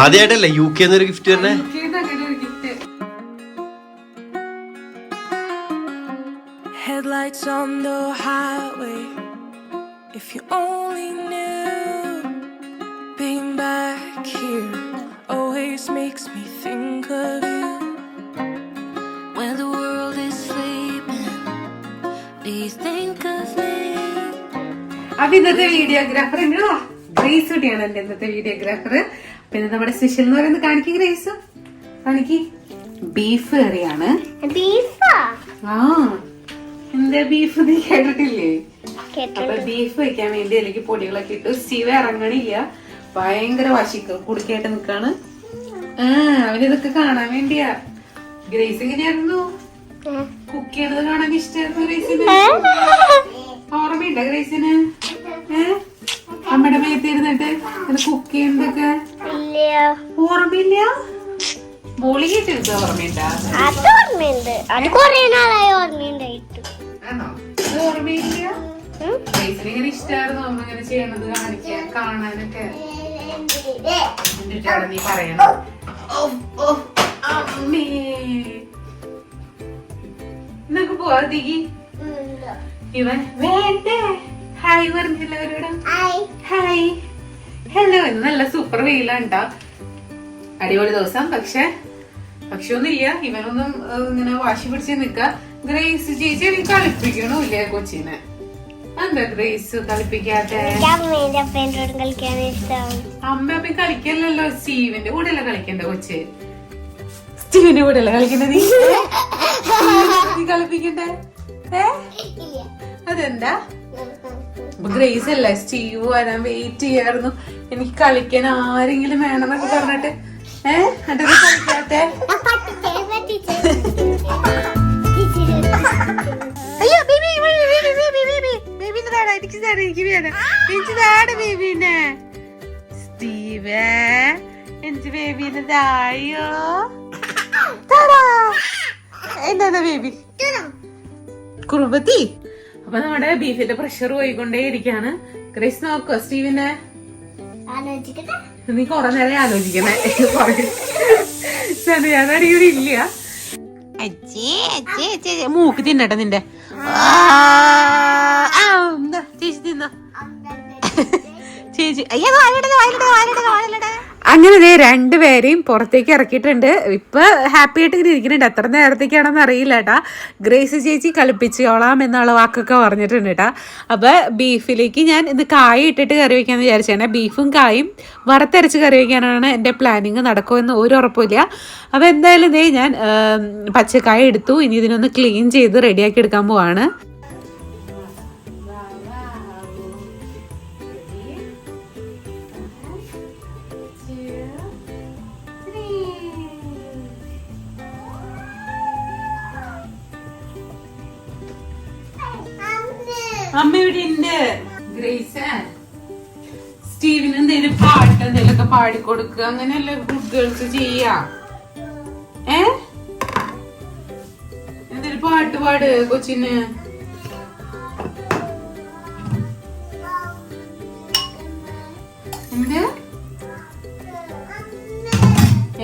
ആദ്യമായിട്ടല്ലേ U K എന്നൊരു gift തന്നെ. Headlights on the highway. If you only knew, being back here always makes me think of you. When the world is sleeping, do you think of me? അപ്പൊ ഇന്നത്തെ videographer എന്നോടാ grace കുട്ടിയാണ് എന്റെ ഇന്നത്തെ videographer പിന്നെ നമ്മുടെ special എന്ന് പറയുന്നത് കാണിക്ക് ഗ്രേസ്. കാണിക്ക് ബീഫ് കറിയാണ്. ബീഫാ? ആ എന്താ ബീഫ് നീ കേട്ടിട്ടില്ലേ? കേട്ടോ അപ്പൊ ബീഫ് വെക്കാൻ വേണ്ടി അതിലേക്ക് പൊടികളൊക്കെ ഇട്ടു സ്റ്റീവ് ഇറങ്ങണില്ല. ഭയങ്കര വാശിക്ക് കുടുക്കായിട്ട് നിക്കാണ്. ആ അവനിതൊക്കെ കാണാൻ വേണ്ടിയാ. ഗ്രേസ് എങ്ങനെയായിരുന്നു കുക്ക് ചെയ്യണത് കാണാൻ ഇഷ്ടായിരുന്നു ഗ്രേസിന്. ഓർമ്മയുണ്ടോ ഗ്രേസിന്? ഏ? അമ്മയുടെ മേത്തിരുന്നിട്ട് കുക്ക് ചെയ്യുന്നതൊക്കെ ഓർമ്മയില്ല. മോളി കേട്ടിരുന്നത് ഓർമ്മയുണ്ടാ. അത് ഓർമ്മയുണ്ട്. അത് കൊറേ നാളായി ഓർമ്മയുണ്ടായിട്ട്. ആണോ? അത് ഓർമ്മയില്ല? ഗ്രേസിന് ഇങ്ങനെ ഇഷ്ടമായിരുന്നു അമ്മ ഇങ്ങനെ ചെയ്യണത് കാണിക്കാൻ കാണാനൊക്കെ? എന്നിട്ടാണ് നീ പറയണം. ഓ, ഓ, അമ്മേ. നിനക്ക് പോവാ ദിഗി. ഇവൻ വേണ്ടേ? ഹായ് പറഞ്ഞില്ല അവരോട്? ഹായ്. ഹലോ ഇന്ന് നല്ല സൂപ്പർ വെയിലാണ് അടിപൊളി ദിവസം പക്ഷെ പക്ഷെ ഒന്നുമില്ല ഇവനൊന്നും ഇങ്ങനെ വാശി പിടിച്ച് നിക്ക. ഗ്രേസ് ചേച്ചി എനിക്ക് കളിപ്പിക്കണില്ല കൊച്ചിനെ? എന്താ ഗ്രേസ് കളിപ്പിക്കാത്ത? എനിക്ക് അമ്മേന്റെ അപ്പേന്റെ കളിക്കാൻ ഇഷ്ടം അമ്മ അപ്പൊ കളിക്കല്ലല്ലോ സ്റ്റീവിന്റെ കൂടെ അല്ലേ കളിക്കണ്ട കൊച്ച്? സ്റ്റീവിന്റെ കൂടെ അല്ലേ കളിക്കണ്ട നീ? നീ കളിപ്പിക്കണ്ടേ? ഏ? അതെന്താ? ഗ്രേസ് അല്ല? സ്റ്റീവ് വരാൻ വെയിറ്റ് ചെയ്യായിരുന്നു. എനിക്ക് കളിക്കാൻ ആരെങ്കിലും വേണമെന്നൊക്കെ പറഞ്ഞിട്ട്. കളിക്കാത്തെ? ഏഹ് എന്താ ബേബി? കുറുമ്പത്തി? അപ്പൊ നമ്മുടെ ബീഫിന്റെ പ്രഷർ പോയിക്കൊണ്ടേ ഇരിക്കാണ്. ക്രിസ് നോക്കോ സ്റ്റീവിനെ. നീ കൊറേ നേരം ആലോചിക്കണേ ഇവിടെ ഇല്ല. അജ്ജേ അജ്ജേ അജ്ജേ അജ്ജേ. മൂക്ക് തിന്നട്ടെ നിന്റെ. ആ, ആ, എന്താ, ചേച്ചി തിന്നോ? ചേച്ചി അയ്യോ വായിലിടത് വായിലിടത് വായിലിടത് വായിലിടത് അങ്ങനെ ദേ രണ്ടുപേരെയും പുറത്തേക്ക് ഇറക്കിയിട്ടുണ്ട്. ഇപ്പൊ ഹാപ്പി ആയിട്ട് ഇങ്ങനെ ഇരിക്കുന്നുണ്ട്. എത്ര നേരത്തേക്കാണെന്ന് അറിയില്ല കേട്ടാ ഗ്രേസ് ചേച്ചി കളിപ്പിച്ചോളാം എന്നുള്ള വാക്കൊക്കെ പറഞ്ഞിട്ടുണ്ട് കേട്ടാ അപ്പൊ ബീഫിലേക്ക് ഞാൻ ഇത് കായ ഇട്ടിട്ട് കറി വയ്ക്കാമെന്ന് വിചാരിച്ചാണ് ബീഫും കായും വറുത്തരച്ച് കറി വയ്ക്കാനാണ് എന്റെ പ്ലാനിങ് നടക്കുമെന്ന് ഒരു ഉറപ്പില്ല അപ്പോൾ എന്തായാലും ദേ ഞാൻ പച്ചക്കായ എടുത്തു. ഇനി ഇതിനൊന്ന് ക്ലീൻ ചെയ്ത് റെഡിയാക്കി എടുക്കാൻ പോവാണ്. അമ്മ ഇവിടെ ഉണ്ട് ഗ്രേസ് സ്റ്റീവിന് എന്തെങ്കിലും പാട്ട് എന്തെങ്കിലുമൊക്കെ പാടിക്കൊടുക്കുക അങ്ങനെയല്ലേ ഗുഡ് ഗേൾസ് ചെയ്യാ. ഏ? എന്തെങ്കിലും പാട്ട് പാട് കൊച്ചിന്? എന്ത്?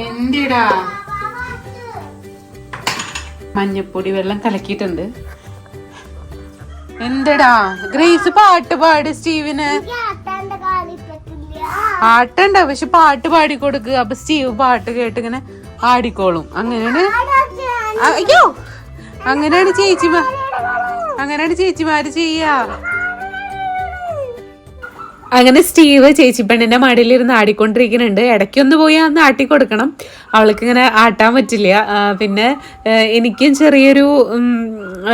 എന്തിടാ? മഞ്ഞപ്പൊടി വെള്ളം കലക്കിയിട്ടുണ്ട്. എന്തടാ? ഗ്രേസ് പാട്ട് പാട് സ്റ്റീവിന്. ആട്ടണ്ട പക്ഷെ പാട്ട് പാടി കൊടുക്കുക അപ്പൊ സ്റ്റീവ് പാട്ട് കേട്ട് ഇങ്ങനെ ആടിക്കോളും. അങ്ങനെയാണ്. അയ്യോ! അങ്ങനെയാണ് ചേച്ചിമാർ അങ്ങനെയാണ് ചേച്ചിമാര് ചെയ്യാ. അങ്ങനെ സ്റ്റീവ് ചേച്ചി പെണ്ണിന്റെ മടിയിലിരുന്ന് ആടിക്കൊണ്ടിരിക്കുന്നുണ്ട്. ഇടയ്ക്കൊന്ന് പോയി അന്ന് ആട്ടി കൊടുക്കണം. അവൾക്ക് ഇങ്ങനെ ആട്ടാൻ പറ്റില്ല. പിന്നെ എനിക്കും ചെറിയൊരു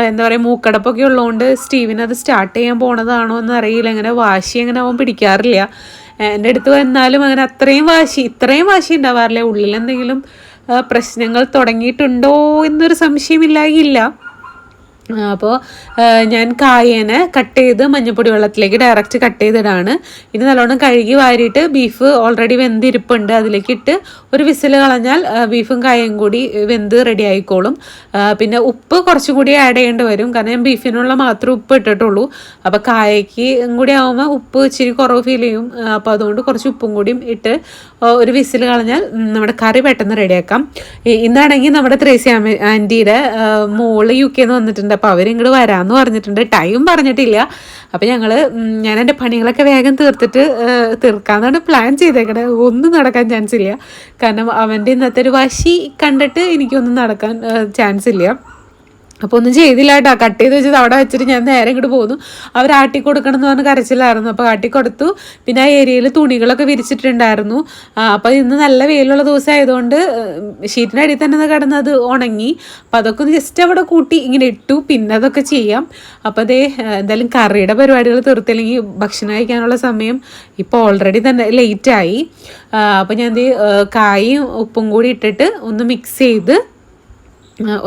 എന്താ പറയുക മൂക്കടപ്പൊക്കെ ഉള്ളതുകൊണ്ട് സ്റ്റീവിന് അത് സ്റ്റാർട്ട് ചെയ്യാൻ പോണതാണോ എന്ന് അറിയില്ല അങ്ങനെ വാശി അങ്ങനെ അവൻ പിടിക്കാറില്ല. എന്റെ അടുത്ത് വന്നാലും അങ്ങനെ അത്രയും വാശി ഇത്രയും വാശി ഉണ്ടാവാറില്ല. ഉള്ളിൽ എന്തെങ്കിലും പ്രശ്നങ്ങൾ തുടങ്ങിയിട്ടുണ്ടോ എന്നൊരു സംശയമില്ലായില്ല. അപ്പോൾ ഞാൻ കായേനെ കട്ട് ചെയ്ത് മഞ്ഞപ്പൊടി വെള്ളത്തിലേക്ക് ഡയറക്റ്റ് കട്ട് ചെയ്തിടാണ്. ഇനി നല്ലോണം കഴുകി വാരിയിട്ട് ബീഫ് ഓൾറെഡി വെന്തിരിപ്പുണ്ട്. അതിലേക്ക് ഇട്ട് ഒരു വിസിൽ കളഞ്ഞാൽ ബീഫും കായയും കൂടി വെന്ത് റെഡി ആയിക്കോളും. പിന്നെ ഉപ്പ് കുറച്ചുകൂടി ആഡ് ചെയ്യേണ്ടി വരും. കാരണം ഞാൻ ബീഫിനുള്ള മാത്രം ഉപ്പ് ഇട്ടിട്ടുള്ളൂ. അപ്പോൾ കായയ്ക്ക് കൂടി ആകുമ്പോൾ ഉപ്പ് ഇച്ചിരി കുറവ് ഫീൽ ചെയ്യും. അപ്പോൾ അതുകൊണ്ട് കുറച്ച് ഉപ്പും കൂടിയും ഇട്ട് ഒരു വിസിൽ കളഞ്ഞാൽ നമ്മുടെ കറി പെട്ടെന്ന് റെഡിയാക്കാം ഇന്നാണെങ്കിൽ നമ്മുടെ ത്രേസി ആന്റിയുടെ മോൾ യു കെന്ന് വന്നിട്ടുണ്ട്. അപ്പോൾ അവരിങ്ങോട്ട് വരാമെന്ന് പറഞ്ഞിട്ടുണ്ട്. ടൈം പറഞ്ഞിട്ടില്ല. അപ്പോൾ ഞങ്ങൾ ഞാൻ എന്റെ പണികളൊക്കെ വേഗം തീർത്തിട്ട് തീർക്കാമെന്നാണ് പ്ലാൻ ചെയ്തേക്കണത് ഒന്നും നടക്കാൻ ചാൻസ് ഇല്ല. കാരണം അവന്റെ ഇന്നത്തെ ഒരു വശി കണ്ടിട്ട് എനിക്കൊന്നും നടക്കാൻ ചാൻസ് ഇല്ല. അപ്പോൾ ഒന്നും ചെയ്തില്ല കേട്ടോ കട്ട് ചെയ്ത് വെച്ചത് അവിടെ വെച്ചിട്ട് ഞാൻ നേരെ ഇങ്ങോട്ട് പോന്നു. അവർ ആട്ടി കൊടുക്കണം എന്ന് പറഞ്ഞ് കരച്ചിലായിരുന്നു. അപ്പോൾ ആട്ടി കൊടുത്തു പിന്നെ ആ ഏരിയയിൽ തുണികളൊക്കെ വിരിച്ചിട്ടുണ്ടായിരുന്നു. അപ്പോൾ ഇന്ന് നല്ല വെയിലുള്ള ദിവസം ആയതുകൊണ്ട് ഷീറ്റിന്റെ അടിയിൽ തന്നെ കിടന്നത് ഉണങ്ങി. അപ്പോൾ അതൊക്കെ ഒന്ന് ജസ്റ്റ് അവിടെ കൂട്ടി ഇങ്ങനെ ഇട്ടു. പിന്നെ അതൊക്കെ ചെയ്യാം. അപ്പോൾ അതേ എന്തായാലും കറിയുടെ പരിപാടികൾ തീർത്തില്ലെങ്കിൽ ഭക്ഷണം കഴിക്കാനുള്ള സമയം ഇപ്പോൾ ഓൾറെഡി തന്നെ ലേറ്റായി അപ്പോൾ ഞാൻ കായും ഉപ്പും കൂടി ഇട്ടിട്ട് ഒന്ന് മിക്സ് ചെയ്ത്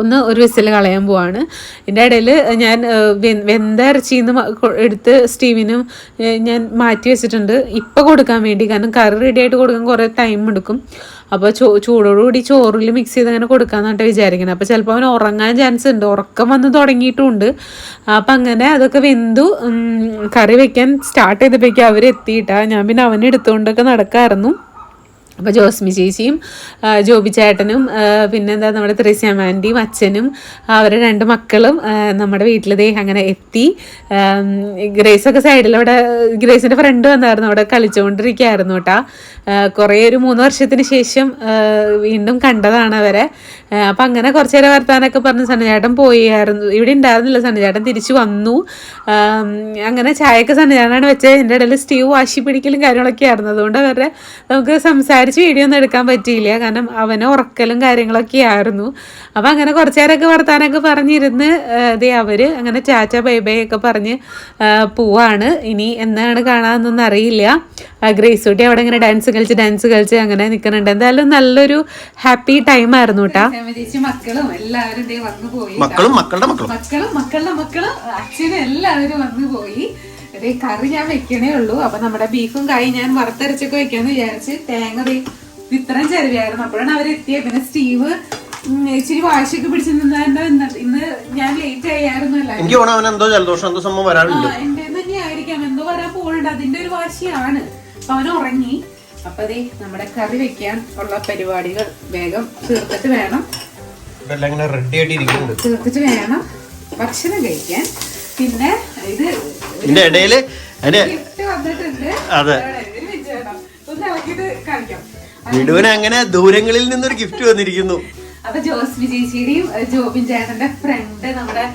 ഒന്ന് ഒരു വിസിൽ കളയാൻ പോവാണ്. ഇതിന്റെ ഇടയിൽ ഞാൻ വെന്ത ഇറച്ചിന്ന് എടുത്ത് സ്റ്റീവിനും ഞാൻ മാറ്റി വെച്ചിട്ടുണ്ട്. ഇപ്പം കൊടുക്കാൻ വേണ്ടി കാരണം കറി റെഡി ആയിട്ട് കൊടുക്കാൻ കുറേ ടൈം എടുക്കും. അപ്പോൾ ചോ ചൂടോടുകൂടി ചോറിൽ മിക്സ് ചെയ്ത് അങ്ങനെ കൊടുക്കാമെന്നാണ് വിചാരിക്കുന്നത് അപ്പോൾ ചിലപ്പോൾ അവൻ ഉറങ്ങാൻ ചാൻസ് ഉണ്ട്. ഉറക്കം വന്ന് തുടങ്ങിയിട്ടുമുണ്ട്. അപ്പം അങ്ങനെ അതൊക്കെ വെന്തു. കറി വെക്കാൻ സ്റ്റാർട്ട് ചെയ്തപ്പോഴേക്കും അവർ എത്തിയിട്ടാ. ഞാൻ പിന്നെ അവനെടുത്തുകൊണ്ടൊക്കെ നടക്കാമായിരുന്നു അപ്പോൾ ജോസ്മി ചേച്ചിയും ജോബി ചേട്ടനും പിന്നെന്താ നമ്മുടെ ത്രിശ്യാമാന്റെയും അച്ഛനും അവരുടെ രണ്ട് മക്കളും നമ്മുടെ വീട്ടിൽ ദേ അങ്ങനെ എത്തി. ഗ്രേസൊക്കെ സൈഡിൽ അവിടെ ഗ്രേസിന്റെ ഫ്രണ്ട് വന്നായിരുന്നു അവിടെ കളിച്ചുകൊണ്ടിരിക്കുകയായിരുന്നു കേട്ടോ. കുറേ ഒരു മൂന്ന് വർഷത്തിന് ശേഷം വീണ്ടും കണ്ടതാണ് അവരെ. അപ്പം അങ്ങനെ കുറച്ച് നേരം വർത്താനൊക്കെ പറഞ്ഞ് സണ്ണചേട്ടൻ പോയായിരുന്നു. ഇവിടെ ഉണ്ടായിരുന്നില്ല സണ്ണചേട്ടൻ തിരിച്ചു വന്നു. അങ്ങനെ ചായയൊക്കെ സണ്ണചേട്ടനാണ് വെച്ചത്. എന്റെ ഇടയിൽ സ്റ്റീവ് വാശി പിടിക്കലും കാര്യങ്ങളൊക്കെ ആയിരുന്നു. അതുകൊണ്ട് അവരുടെ നമുക്ക് സംസാരിച്ച് വീഡിയോ ഒന്നും എടുക്കാൻ പറ്റിയില്ല. കാരണം അവന് ഉറക്കലും കാര്യങ്ങളൊക്കെ ആയിരുന്നു. അപ്പം അങ്ങനെ കുറച്ച് നേരമൊക്കെ വർത്താനൊക്കെ പറഞ്ഞിരുന്ന് അതേ അവർ അങ്ങനെ ചാച്ച ബൈ ബൈ ഒക്കെ പറഞ്ഞ് പോവാണ്. ഇനി എന്നാണ് കാണാമെന്നൊന്നും അറിയില്ല. ഗ്രേസ് കുട്ടി അവിടെ ഇങ്ങനെ ഡാൻസ് കളിച്ച് ഡാൻസ് കളിച്ച് അങ്ങനെ നിൽക്കുന്നുണ്ട് എന്തായാലും നല്ലൊരു ഹാപ്പി ടൈം ആയിരുന്നു കേട്ടാ മക്കളും എല്ലാവരും ദേ വന്നു പോയി മക്കളും മക്കളുടെ മക്കളും. മക്കളും മക്കളുടെ മക്കളും അച്ഛനും എല്ലാവരും വന്നു പോയി. അതേ കറി ഞാൻ വെക്കണേ ഉള്ളൂ. അപ്പൊ നമ്മുടെ ബീഫും കായും ഞാൻ വറുത്തരച്ചൊക്കെ വെക്കാന്ന് വിചാരിച്ച് തേങ്ങ ദേ ഇത്രയും ചെറിയായിരുന്നു അപ്പോഴാണ് അവരെത്തിയത് പിന്നെ സ്റ്റീവ് ഇച്ചിരി വാശിയൊക്കെ പിടിച്ച് നിന്നാണ്ട് ഇന്ന്? ഇന്ന് ഞാൻ ലേറ്റ് ആയിരുന്നു എനിക്ക് തോന്നുന്നു അവൻ എന്തോ ജലദോഷം എന്തോ സംഭവം വരാനുണ്ട് എന്റെ തന്നെ ആയിരിക്കാം. എന്തോ വരാൻ പോകുന്നുണ്ട് അതിന്റെ ഒരു വാശിയാണ്. അപ്പൊ അവൻ ഉറങ്ങി. അപ്പൊ ദേ നമ്മുടെ കറി വെക്കാൻ ഉള്ള പരിപാടികൾ വേഗം തീർത്തിട്ട് വേണം. തീർത്തിട്ട് വേണം ഭക്ഷണം കഴിക്കാൻ. പിന്നെ ഇത് ഇതിന്റെ ഇടയിൽ അതെ. ഇളക്കിയിട്ട് കാണിക്കാം. വിടുവിന് അങ്ങനെ ദൂരങ്ങളിൽ നിന്നൊരു ഗിഫ്റ്റ് വന്നിരിക്കുന്നു. അപ്പൊ ജോസ് ചേച്ചിയുടെയും ജോബിൻ ചേട്ടന്റെ ഫ്രണ്ട് നമ്മുടെ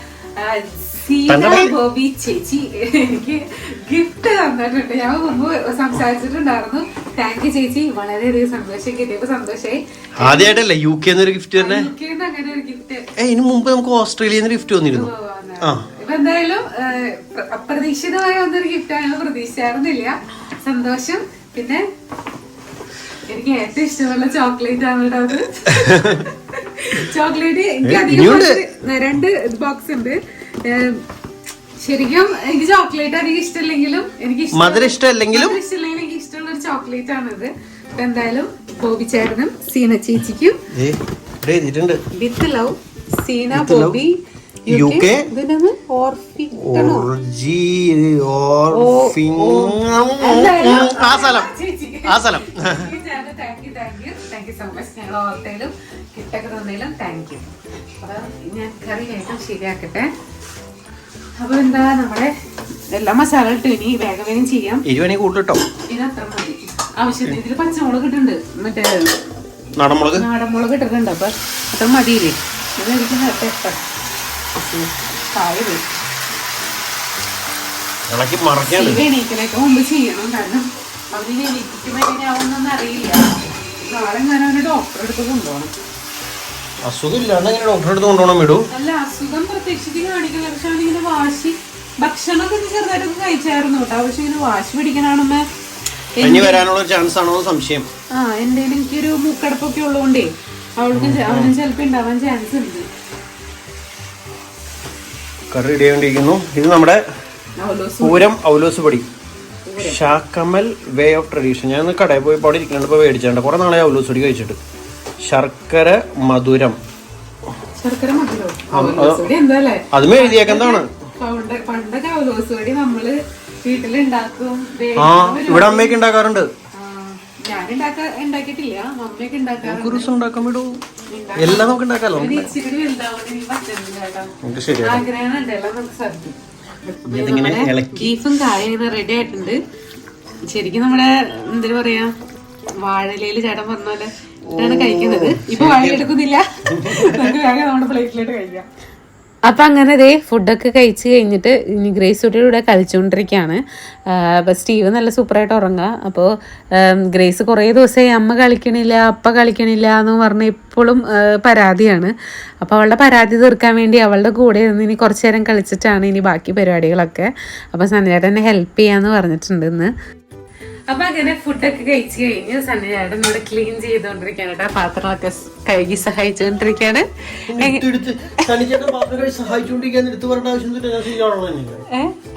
ബോബി ചേച്ചി എനിക്ക് ഗിഫ്റ്റ് തന്നിട്ടുണ്ട്. ഞാൻ മുമ്പ് സംസാരിച്ചിട്ടുണ്ടായിരുന്നു. താങ്ക് യു ചേച്ചി. വളരെയധികം സന്തോഷം കിട്ടിയപ്പോ സന്തോഷമായി. ആദ്യമായിട്ടല്ലേ യു കെ എന്നൊരു ഗിഫ്റ്റ് തന്നെ അങ്ങനെ ഒരു ഗിഫ്റ്റ് ഇതിന് മുമ്പ് നമുക്ക് ഓസ്ട്രേലിയയിൽ നിന്ന് ഗിഫ്റ്റ് വന്നിരുന്നു. ഇപ്പൊ എന്തായാലും അപ്രതീക്ഷിതമായ ഒന്നൊരു ഗിഫ്റ്റ് ആയിരുന്നു പ്രതീക്ഷിച്ചായിരുന്നില്ല. സന്തോഷം. പിന്നെ എനിക്ക് ഏറ്റവും ഇഷ്ടമുള്ള ചോക്ലേറ്റ് ആണ് കേട്ടോ അത്. ചോക്ലേറ്റ് എനിക്ക് അധികം രണ്ട് ബോക്സ് ഉണ്ട്. ശരിക്കും എനിക്ക് ചോക്ലേറ്റ് അധികം ഇഷ്ടമില്ലെങ്കിലും എനിക്ക് ഇഷ്ടം- മധുരം ഇഷ്ടമല്ലെങ്കിലും ഇഷ്ടമില്ലെങ്കിലും എനിക്ക് ഇഷ്ടമുള്ള ഒരു ചോക്ലേറ്റ് ആണിത്. അപ്പൊ എന്തായാലും ബോബി ചേട്ടനും സീന ചേച്ചിക്കും വിത്ത് ലവ് സീന ബോബി ഓർജി ഓർഫിങ് ആ സ്ഥലം ആ സ്ഥലം. Thank you thank you so much ഞങ്ങൾ ഓർത്തേലും കിട്ടൊക്കെ തന്നതിലും താങ്ക് യു അപ്പം ഞാൻ കറി വേഗം ശരിയാക്കട്ടെ. അപ്പൊ എന്താ നമ്മുടെ എല്ലാ മസാല ഇട്ട് ഇനി വേഗം വേഗം ചെയ്യാം. ഇരുവണി കൂട്ടിട്ടോ അത്ര മതി. ആവശ്യത്തിന് ഇതിൽ പച്ചമുളക് ഇട്ടുണ്ട് മറ്റേ നാടൻമുളക്? നാടൻമുളക് ഇട്ടിട്ടുണ്ട്. അപ്പൊ അത്ര മതിയില്ലേ? ഇത് എനിക്ക് നേരത്തെ ഇഷ്ടം കായ ഇളക്കി മറക്കണം എണീക്കലൊക്കെ മുമ്പ് ചെയ്യണം. കാരണം അവരിനെ എണീക്കുമ്പോൾ എങ്ങനെയാവുന്നൊന്നും അറിയില്ല. നാളെ ഞാൻ അവനെ ഡോക്ടറെ അടുത്ത് കൊണ്ടുപോകണം. അസുഖം ഇല്ലാണ്ട് ഇങ്ങനെ ഡോക്ടറെ അടുത്ത് കൊണ്ടുപോകണം വിടൂ? അല്ല അസുഖം പ്രത്യക്ഷത്തിൽ കാണിക്കില്ല പക്ഷെ അവനിങ്ങനെ വാശി. ഭക്ഷണമൊക്കെ ചെറുതായിട്ടൊക്കെ കഴിച്ചായിരുന്നു കേട്ടോ. പക്ഷെ ഇങ്ങനെ വാശി പിടിക്കണാണെന്ന് ഇനി വരാനുള്ള ചാൻസ് ആണോ സംശയം. ആ എന്റെ എനിക്കൊരു മൂക്കടപ്പൊക്കെ ഉള്ളതുകൊണ്ടേ അവൾക്ക് അവന് ചിലപ്പോ ഉണ്ടാവാൻ ചാൻസ് ഉണ്ട്. കറി റെഡി ആയിക്കൊണ്ടിരിക്കുന്നു. ഇത് നമ്മുടെ പൂരം ഔലോസ് പൊടി. ഷാക്കമൽ വേ ഓഫ് ട്രഡീഷൻ. ഞാൻ കടയിൽ പോയി അവിടെ ഇരിക്കുന്നുണ്ട് ഇപ്പോൾ മേടിച്ചിട്ടുണ്ട് കുറേ നാളെ സുടി കഴിച്ചിട്ട്. ശർക്കര മധുരം. അതും എഴുതിയേക്കുന്നതാണ് വീട്ടിലുണ്ടാക്കും. ആ ഇവിടെ അമ്മയൊക്കെ ഉണ്ടാക്കാറുണ്ട്. ഉണ്ടാക്കാൻ വിടൂ. എല്ലാം നമുക്ക് ഉണ്ടാക്കാലോ. ഇനി ബീഫും കായും റെഡി ആയിട്ടുണ്ട്. ശരിക്കും നമ്മുടെ എന്താ പറയാ വാഴയിലയിൽ ചേട്ടൻ പറഞ്ഞ പോലെ കഴിക്കുന്നത്. ഇപ്പൊ വാഴ എടുക്കുന്നില്ല നമുക്ക് വേഗം നമ്മുടെ പ്ലേറ്റിലോട്ട് കഴിക്കാം. അപ്പൊ അങ്ങനെ ദേ ഫുഡൊക്കെ കഴിച്ച് കഴിഞ്ഞിട്ട് ഇനി ഗ്രേസ് കുട്ടിയുടെ കൂടെ കളിച്ചുകൊണ്ടിരിക്കുകയാണ് അപ്പോൾ സ്റ്റീവ് നല്ല സൂപ്പറായിട്ട് ഉറങ്ങുക. അപ്പോൾ ഗ്രേസ് കുറേ ദിവസമായി അമ്മ കളിക്കണില്ല അപ്പ കളിക്കണില്ല എന്ന് പറഞ്ഞ് ഇപ്പോഴും പരാതിയാണ്. അപ്പോൾ അവളുടെ പരാതി തീർക്കാൻ വേണ്ടി അവളുടെ കൂടെ ഇരുന്ന് ഇനി കുറച്ച് നേരം കളിച്ചിട്ടാണ് ഇനി ബാക്കി പരിപാടികളൊക്കെ. അപ്പോൾ സന്ധ്യയായിട്ട് എന്നെ ഹെൽപ്പ് ചെയ്യാന്ന് പറഞ്ഞിട്ടുണ്ട് ഇന്ന്. അപ്പൊ അങ്ങനെ ഫുഡൊക്കെ കഴിച്ചു കഴിഞ്ഞ് സന്നിധാനം ഇവിടെ ക്ലീൻ ചെയ്തോണ്ടിരിക്കാണ് കേട്ടോ. പാത്രങ്ങളൊക്കെ കഴുകി സഹായിച്ചുകൊണ്ടിരിക്കാണ്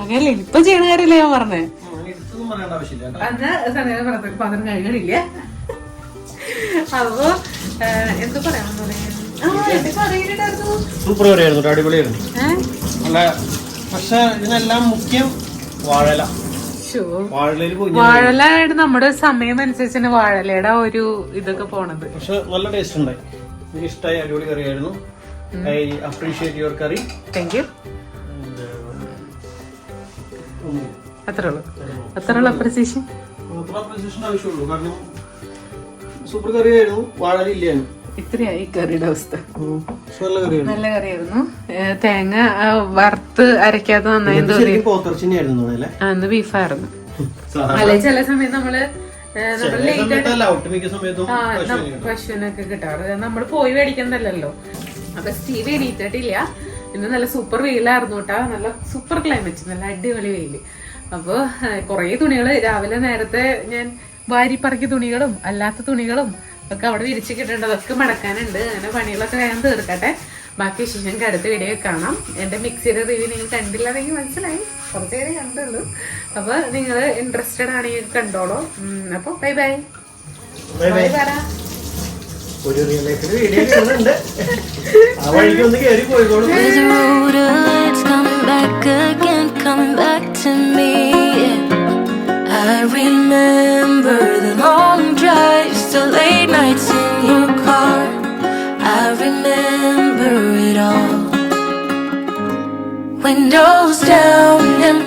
അങ്ങനല്ല? പാത്രം ഇപ്പൊ ചെയ്യണ കാര്യമില്ല ഞാൻ പറഞ്ഞേ? അത് സന്നിധാനം പറഞ്ഞ പാത്രം കഴുകണില്ല അപ്പോ എന്ത് പറയാൻ കറിയിലുണ്ടായിരുന്നു സൂപ്പർ കറിയായിരുന്നു അടിപൊളിയായിരുന്നു. പക്ഷെ ഇതിനെല്ലാം മുഖ്യം വാഴല. വാഴല വാഴലായിട്ട് നമ്മുടെ സമയം അനുസരിച്ചാണ് വാഴലയുടെ ഒരു ഇതൊക്കെ പോണത്. പക്ഷെ നല്ല ടേസ്റ്റ് ഉണ്ടായി എനിക്ക് ഇഷ്ടമായി അടിപൊളി കറിയായിരുന്നു. I appreciate your curry thank you അത്രേ ഉള്ളൂ. അത്രേ ഉള്ളൂ. അപ്രിസിയേഷൻ. അത്ര അപ്രീസിയേഷൻ ആവശ്യമുള്ളൂ. കാരണം സൂപ്പർ കറിയായിരുന്നു വാഴല ഇല്ലായിരുന്നു. ഇത്രയായി കറിയുടെ അവസ്ഥ. നല്ല കറിയായിരുന്നു. തേങ്ങ വറുത്ത് അരക്കാതെ നന്നായി അന്ന് ബീഫായിരുന്നു അല്ലെ? ചില സമയം നമ്മൾ പശുവിനൊക്കെ കിട്ടാറ് നമ്മൾ പോയി മേടിക്കുന്നതല്ലല്ലോ അപ്പൊ സ്റ്റീവ് എണീറ്റിട്ടില്ല. ഇന്ന് നല്ല സൂപ്പർ വെയിലായിരുന്നു കേട്ടാ നല്ല സൂപ്പർ ക്ലൈമറ്റ് നല്ല അടിപൊളി വെയിൽ. അപ്പൊ കുറേ തുണികൾ രാവിലെ നേരത്തെ ഞാൻ വാരിപ്പറക്കിയ തുണികളും അല്ലാത്ത തുണികളും ഒക്കെ അവിടെ വിരിച്ചു കിട്ടേണ്ടത് ഒക്കെ മടക്കാനുണ്ട്. അങ്ങനെ പണികളൊക്കെ വേഗം തീർക്കട്ടെ. ബാക്കി ശേഷം ഞങ്ങൾക്ക് അടുത്ത വീഡിയോ കാണാം. എന്റെ മിക്സിയുടെ റിവ്യൂ നിങ്ങൾ കണ്ടില്ലാതെങ്കിൽ മനസ്സിലായി. കുറച്ച് പേരെ കണ്ടുള്ളൂ. അപ്പൊ നിങ്ങൾ ഇൻട്രസ്റ്റഡ് ആണെങ്കിൽ കണ്ടോളൂ. അപ്പോൾ അപ്പൊ ബൈ ബൈ ബൈ പറ ഒരു റിയൽ ലൈഫിൽ വീഡിയോ ഉണ്ട് ആ വഴിക്ക് ഒന്ന് കയറി പോയിക്കോളൂ. Coming back to me. I remember the long drives, the late nights in your car. I remember it all. Windows down and